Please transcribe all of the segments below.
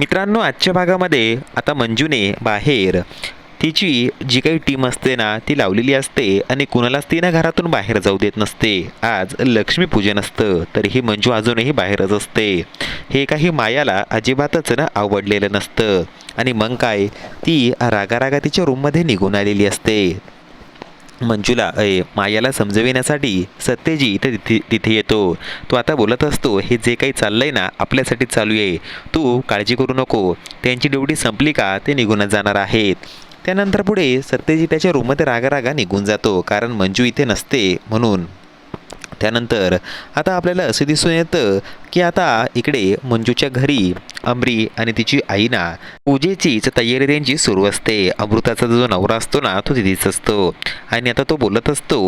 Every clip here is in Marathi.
मित्रांनो आजच्या भागामध्ये आता मंजूने बाहेर. तिची जी काही टीम असते ना ती लावलेली असते आणि कुणालाच ती ना घरातून बाहेर जाऊ देत नसते. आज लक्ष्मीपूजन असतं तरीही मंजू अजूनही बाहेरच असते. हे काही मायाला अजिबातच ना आवडलेलं नसतं. आणि मग काय? ती रागारागा तिच्या रूममध्ये निघून आलेली असते. मंजूला ए मायाला समजविण्यासाठी सत्यजी इथे तिथे तिथे येतो. तो आता बोलत असतो हे जे काही चाललंय ना आपल्यासाठी चालू आहे. तू काळजी करू नको. त्यांची ड्युटी संपली का ते निघूनच जाणार आहेत. त्यानंतर पुढे सत्यजी त्याच्या रूममध्ये रागारागा निघून जातो कारण मंजू इथे नसते म्हणून. त्यानंतर आता आपल्याला असं दिसून येतं की आता इकडे मंजूच्या घरी अमरी आणि तिची आई ना पूजेचीच तयारी त्यांची सुरू असते. अमृताचा जो नवरा असतो ना तो तिथेच असतो. आणि आता तो बोलत असतो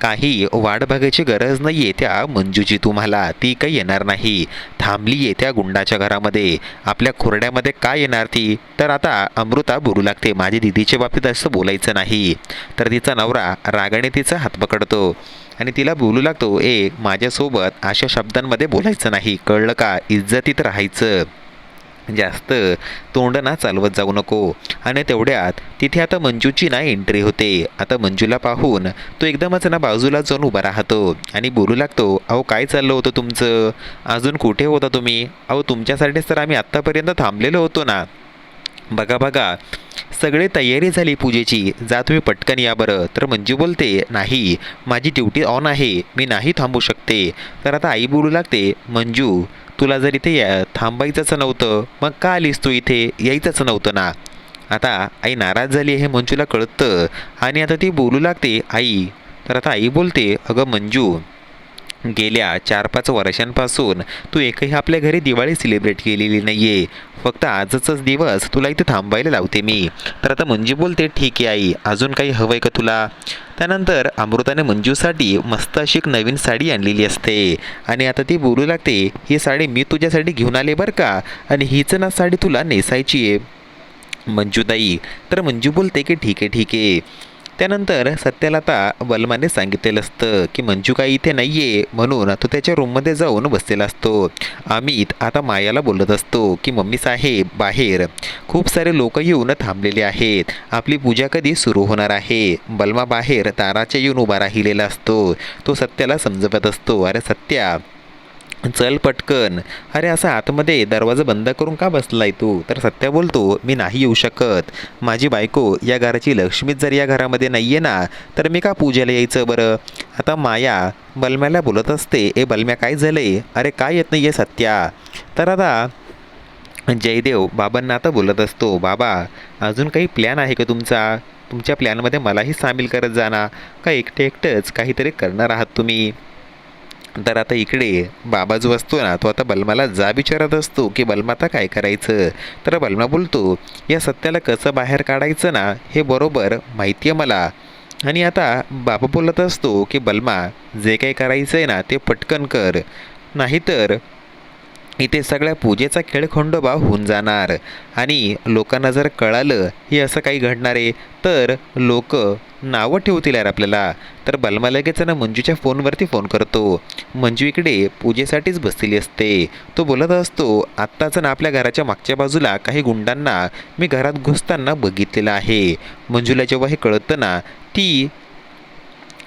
काही वाट बघायची गरज नाही आहे त्या मंजूची तुम्हाला ती काही येणार नाही. थांबली आहे त्या गुंडाच्या घरामध्ये. आपल्या खोरड्यामध्ये काय येणार ती? तर आता अमृता बोलू लागते माझ्या दिदीच्या बाबतीत असं बोलायचं नाही. तर तिचा नवरा रागाने तिचा हात पकडतो आणि तिला बोलू लागतो ए माझ्यासोबत अशा शब्दांमध्ये बोलायचं नाही. कळलं का? इज्जतीत राहायचं. म्हणजे जास्त तोंड ना चालवत जाऊ नको. आणि तेवढ्यात तिथे आता मंजूची ना एंट्री होते. आता मंजूला पाहून तो एकदमच ना बाजूला जाऊन उभा राहतो. आणि बोलू लागतो अहो काय चाललं होतं तुमचं? अजून कुठे होता तुम्ही? अहो तुमच्यासाठीच तर आम्ही आत्तापर्यंत थांबलेलो होतो ना. बघा बघा सगळे तयारी झाली पूजेची. जा तुम्ही पटकन या बरं. तर मंजू बोलते नाही माझी ड्युटी ऑन आहे. मी नाही थांबू शकते. तर आता आई बोलू लागते मंजू तुला जर इथे या थांबायचंच नव्हतं मग का आलीस तू इथे? यायचंच नव्हतं ना. आता आई नाराज झाली हे मंजूला कळतं आणि आता ती बोलू लागते आई. तर आता आई बोलते अगं मंजू गेल्या चार पाच वर्षांपासून तू एकही आपल्या घरी दिवाळी सेलिब्रेट केलेली नाही आहे फक्त आजचाच दिवस तुला इथे थांबायला लावते मी. तर आता मंजू बोलते ठीक आहे आई अजून काही हवं आहे का तुला? त्यानंतर अमृताने मंजूसाठी मस्त अशी एक नवीन साडी आणलेली असते. आणि आता ती बोलू लागते ही साडी मी तुझ्यासाठी घेऊन आले बरं का? आणि हीच ना साडी तुला नेसायची आहे. मंजूताई तर मंजू बोलते की ठीक आहे ठीक आहे. त्यानंतर सत्याला आता बलमाने सांगितलेलं असतं की मंजू काही इथे नाही आहे म्हणून तो त्याच्या रूममध्ये जाऊन बसलेला असतो. अमित आता मायाला बोलत असतो की मम्मी साहेब बाहेर. खूप सारे लोक येऊन थांबलेले आहेत. आपली पूजा कधी सुरू होणार आहे बलमा बाहेर ताराच्या येऊन उभा राहिलेला असतो. तो सत्याला समजवत असतो. अरे सत्या चल पटकन. अरे असा आतमध्ये दरवाजा बंद करून का बसलाय तू? तर सत्या बोलतो मी नाही येऊ शकत. माझी बायको या घराची लक्ष्मीच जर या घरामध्ये नाही आहे ना तर मी का पूजेला यायचं बरं? आता माया बलम्याला बोलत असते ए बलम्या काय झालंय? अरे काय येत नाही आहे सत्या? तर आता जयदेव बाबांना आता बोलत असतो बाबा अजून काही प्लॅन आहे का तुमचा? तुमच्या प्लॅनमध्ये मलाही सामील करत जाणार का एकटे एकटंच काहीतरी करणार आहात तुम्ही? तर आता इकडे बाबा जो असतो ना तो आता बलमाला जा विचारत असतो की बलमा आता काय करायचं? तर बलमा बोलतो या सत्याला कसं बाहेर काढायचं ना हे बरोबर माहिती आहे मला. आणि आता बाबा बोलत असतो की बलमा जे काही करायचं आहे ना ते पटकन कर. नाहीतर इथे सगळ्या पूजेचा खेळ खंडोबा होऊन जाणार. आणि लोकांना जर कळालं हे असं काही घडणार आहे तर लोक नावं ठेवतील यार आपल्याला. तर बलमा लगेच ना मंजूच्या फोनवरती फोन करतो. मंजू इकडे पूजेसाठीच बसलेली असते. तो बोलत असतो आत्ताच ना आपल्या घराच्या मागच्या बाजूला काही गुंडांना मी घरात घुसताना बघितलेलं आहे. मंजूला जेव्हा हे कळतं ना ती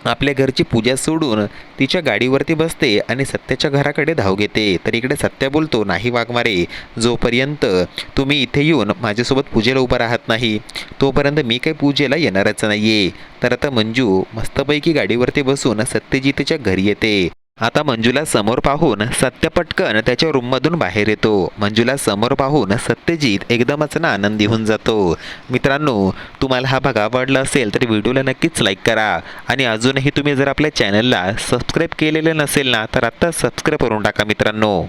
आपल्या घरची पूजा सोडून तिच्या गाडीवरती बसते आणि सत्याच्या घराकडे धाव घेते. तर इकडे सत्या बोलतो नाही वाघमारे जोपर्यंत तुम्ही इथे येऊन माझ्यासोबत पूजेला उभं राहत नाही तोपर्यंत मी काही पूजेला येणारच नाही आहे तर आता मंजू मस्तपैकी गाडीवरती बसून सत्यजितच्या घरी येते. आता मंजूला समोर पाहून सत्य पटकन त्याच्या रूममधून बाहेर येतो. मंजूला समोर पाहून सत्यजित एकदमच ना आनंदी होऊन जातो. मित्रांनो तुम्हाला हा भाग आवडला असेल तर व्हिडिओला नक्कीच लाईक करा. आणि अजूनही तुम्ही जर आपल्या चॅनलला सबस्क्राईब केलेलं नसेल ना तर आत्ता सबस्क्राईब करून टाका मित्रांनो.